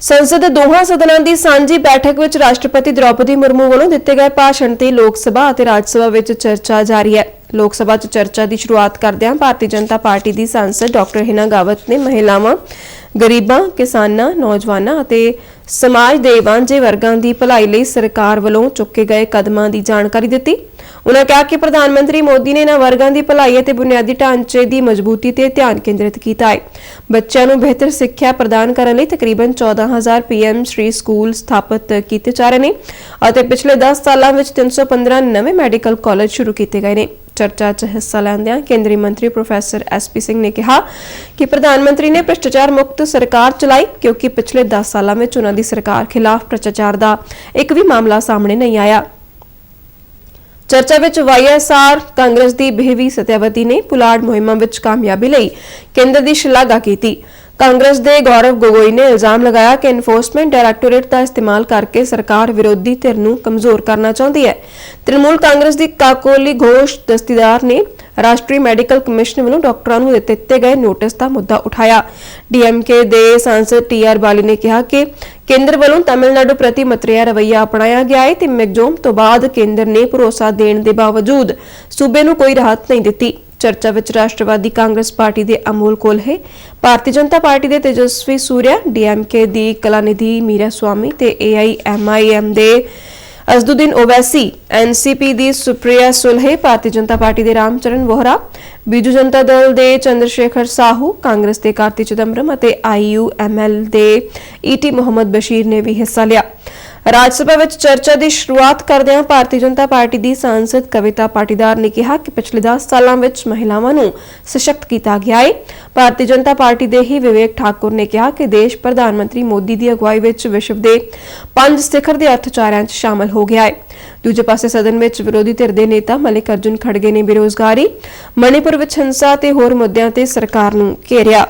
ਸੰਸਦ ਦੇ ਦੋਹਾਂ ਸਦਨਾਂ ਦੀ ਸਾਂਝੀ ਬੈਠਕ ਵਿੱਚ ਰਾਸ਼ਟਰਪਤੀ ਦ੍ਰੌਪਦੀ ਮੁਰਮੂ ਵੱਲੋਂ ਦਿੱਤੇ ਗਏ ਭਾਸ਼ਣ ਤੇ ਲੋਕ ਸਭਾ ਅਤੇ ਰਾਜ ਸਭਾ ਵਿੱਚ ਚਰਚਾ ਜਾਰੀ ਹੈ। ਲੋਕ ਸਭਾ 'ਚ ਚਰਚਾ ਦੀ ਸ਼ੁਰੂਆਤ ਕਰਦਿਆਂ ਭਾਰਤੀ ਜਨਤਾ ਪਾਰਟੀ ਦੀ ਸਾਂਸਦ ਡਾਕਟਰ ਹਿਨਾ ਗਾਵਤ ਨੇ ਮਹਿਲਾਵਾਂ, ਗਰੀਬਾਂ, ਕਿਸਾਨਾਂ, ਨੌਜਵਾਨਾਂ ਅਤੇ ਸਮਾਜ ਦੇ ਵਾਂਝੇ ਵਰਗਾਂ ਦੀ ਭਲਾਈ ਲਈ ਸਰਕਾਰ ਵੱਲੋਂ ਚੁੱਕੇ ਗਏ ਕਦਮਾਂ ਦੀ ਜਾਣਕਾਰੀ ਦਿੱਤੀ। ਉਨ੍ਹਾਂ ਕਿਹਾ ਕਿ ਪ੍ਰਧਾਨ ਮੰਤਰੀ ਮੋਦੀ ਨੇ ਇਹਨਾਂ ਵਰਗਾਂ ਦੀ ਭਲਾਈ ਅਤੇ ਬੁਨਿਆਦੀ ਢਾਂਚੇ ਦੀ ਮਜ਼ਬੂਤੀ ਤੇ ਧਿਆਨ ਕੇਂਦਰਿਤ ਕੀਤਾ ਹੈ। ਬੱਚਿਆਂ ਨੂੰ ਬਿਹਤਰ ਸਿੱਖਿਆ ਪ੍ਰਦਾਨ ਕਰਨ ਲਈ ਤਕਰੀਬਨ 14000 ਪੀਐਮ ਸ਼੍ਰੀ ਸਕੂਲ ਸਥਾਪਿਤ ਕੀਤੇ ਜਾ ਰਹੇ ਨੇ ਅਤੇ ਪਿਛਲੇ 10 ਸਾਲਾਂ ਵਿੱਚ 315 ਨਵੇਂ ਮੈਡੀਕਲ ਕਾਲਜ ਸ਼ੁਰੂ ਕੀਤੇ ਗਏ ਨੇ। ਚਰਚਾ 'ਚ ਹਿੱਸਾ ਲੈਂਦਿਆਂ ਕੇਂਦਰੀ ਮੰਤਰੀ ਪ੍ਰੋਫੈਸਰ ਐਸਪੀ ਸਿੰਘ ਨੇ ਕਿਹਾ ਕਿ ਪ੍ਰਧਾਨ ਮੰਤਰੀ ਨੇ ਭ੍ਰਿਸ਼ਟਾਚਾਰ ਮੁਕਤ ਸਰਕਾਰ ਚਲਾਈ ਕਿਉਂਕਿ ਪਿਛਲੇ 10 ਸਾਲਾਂ ਵਿੱਚ ਉਹਨਾਂ ਦੀ ਸਰਕਾਰ ਖਿਲਾਫ ਭ੍ਰਿਸ਼ਟਾਚਾਰ ਦਾ ਇੱਕ ਵੀ ਮਾਮਲਾ ਸਾਹਮਣੇ ਨਹੀਂ ਆਇਆ। ਚਰਚਾ ਵਿੱਚ ਵਾਈਐਸਆਰ ਕਾਂਗਰਸ ਦੀ ਬੇਹਵੀ ਸਤਿਆਵਤੀ ਨੇ ਪੁਲਾੜ ਮੁਹਿੰਮਾਂ ਵਿੱਚ ਕਾਮਯਾਬੀ ਲਈ ਕੇਂਦਰ ਦੀ ਸ਼ਲਾਘਾ ਕੀਤੀ। ਕਾਂਗਰਸ ਦੇ ਗੌਰਵ ਗੋਗੋਈ ਨੇ ਇਲਜ਼ਾਮ ਲਗਾਇਆ ਕਿ ਇਨਫੋਰਸਮੈਂਟ ਡਾਇਰੈਕਟੋਰੇਟ ਦਾ ਇਸਤੇਮਾਲ ਕਰਕੇ ਸਰਕਾਰ ਵਿਰੋਧੀ ਧਿਰ ਨੂੰ ਕਮਜ਼ੋਰ ਕਰਨਾ ਚਾਹੁੰਦੀ ਹੈ। ਤ੍ਰਿਣਮੂਲ ਕਾਂਗਰਸ ਦੀ ਕਾਕੋਲੀ ਘੋਸ਼ ਦਸਤੀਦਾਰ ਨੇ ਰਾਸ਼ਟਰੀ ਮੈਡੀਕਲ ਕਮਿਸ਼ਨ ਵੱਲੋਂ ਡਾਕਟਰਾਂ ਨੂੰ ਦਿੱਤੇ ਗਏ ਨੋਟਿਸ ਦਾ ਮੁੱਦਾ ਉਠਾਇਆ। ਡੀਐਮਕੇ ਦੇ ਸਾਂਸਦ ਟੀਆਰ ਬਾਲੀ ਨੇ ਕਿਹਾ ਕਿ ਕੇਂਦਰ ਵੱਲੋਂ ਤਾਮਿਲਨਾਡੂ ਪ੍ਰਤੀ ਮਤਰੇਆ ਰਵੱਈਆ ਅਪਣਾਇਆ ਗਿਆ ਹੈ ਤੇ ਮੈਗਜੋਮ ਤੋਂ ਬਾਅਦ ਕੇਂਦਰ ਨੇ ਭਰੋਸਾ ਦੇਣ ਦੇ ਬਾਵਜੂਦ ਸੂਬੇ ਨੂੰ ਕੋਈ ਰਾਹਤ ਨਹੀਂ ਦਿੱਤੀ। ਚਰਚਾ ਵਿੱਚ ਰਾਸ਼ਟਰਵਾਦੀ ਕਾਂਗਰਸ ਪਾਰਟੀ ਦੇ ਅਮੋਲ ਕੋਲਹੇ ਭਾਰਤੀ ਜਨਤਾ ਪਾਰਟੀ ਦੇ ਤੇਜਸਵੀ ਸੂਰਿਆ ਡੀਐਮਕੇ ਦੀ ਕਲਾਨਿਧੀ ਮੀਰਾ ਸੁਆਮੀ ਤੇ ਏਆਈਐਮਆਈਐਮ ਦੇ ਅਜ਼ਦੁਦੀਨ ਓਵੈਸੀ, ਐਨਸੀਪੀ ਦੀ ਸੁਪ੍ਰਿਆ ਸੁਲਹੇ, ਭਾਰਤੀ ਜਨਤਾ ਪਾਰਟੀ ਦੇ ਰਾਮਚਰਨ ਵੋਹਰਾ, ਬੀਜੂ ਜਨਤਾ ਦਲ ਦੇ ਚੰਦਰਸ਼ੇਖਰ ਸਾਹੂ, ਕਾਂਗਰਸ ਦੇ ਕਾਰਤੀ ਚਿਦੰਬਰਮ ਅਤੇ ਆਈਯੂਐਮਐਲ ਦੇ ਈਟੀ ਮੁਹੰਮਦ ਬਸ਼ੀਰ ਨੇ ਵੀ ਹਿੱਸਾ ਲਿਆ। ਰਾਜ ਸਭਾ ਵਿੱਚ ਚਰਚਾ ਦੀ ਸ਼ੁਰੂਆਤ ਕਰਦਿਆਂ ਭਾਰਤੀ ਜਨਤਾ ਪਾਰਟੀ ਦੀ ਸਾਂਸਦ ਕਵਿਤਾ ਪਾਟੀਦਾਰ ਨੇ ਕਿਹਾ ਕਿ ਪਿਛਲੇ 10 ਸਾਲਾਂ ਵਿੱਚ ਮਹਿਲਾਵਾਂ ਨੂੰ ਸਸ਼ਕਤ ਕੀਤਾ ਗਿਆ ਹੈ ਭਾਰਤੀ ਜਨਤਾ ਪਾਰਟੀ ਦੇ ਹੀ ਵਿਵੇਕ ਠਾਕੁਰ ਨੇ ਕਿਹਾ ਕਿ ਦੇਸ਼ ਪ੍ਰਧਾਨ ਮੰਤਰੀ ਮੋਦੀ ਦੀ ਅਗਵਾਈ ਵਿੱਚ ਵਿਸ਼ਵ ਦੇ ਪੰਜ ਸਿਖਰ ਦੇ ਅਰਥਚਾਰਿਆਂ 'ਚ ਸ਼ਾਮਲ ਹੋ ਗਿਆ ਹੈ ਦੂਜੇ ਪਾਸੇ ਸਦਨ ਵਿੱਚ ਵਿਰੋਧੀ ਧਿਰ ਦੇ ਨੇਤਾ ਮਲਿਕ ਅਰਜੁਨ ਖੜਗੇ ਨੇ ਬੇਰੋਜ਼ਗਾਰੀ, ਮਣੀਪੁਰ ਵਿੱਚ ਹਿੰਸਾ ਤੇ ਹੋਰ ਮੁੱਦਿਆਂ ਤੇ ਸਰਕਾਰ ਨੂੰ ਘੇਰਿਆ।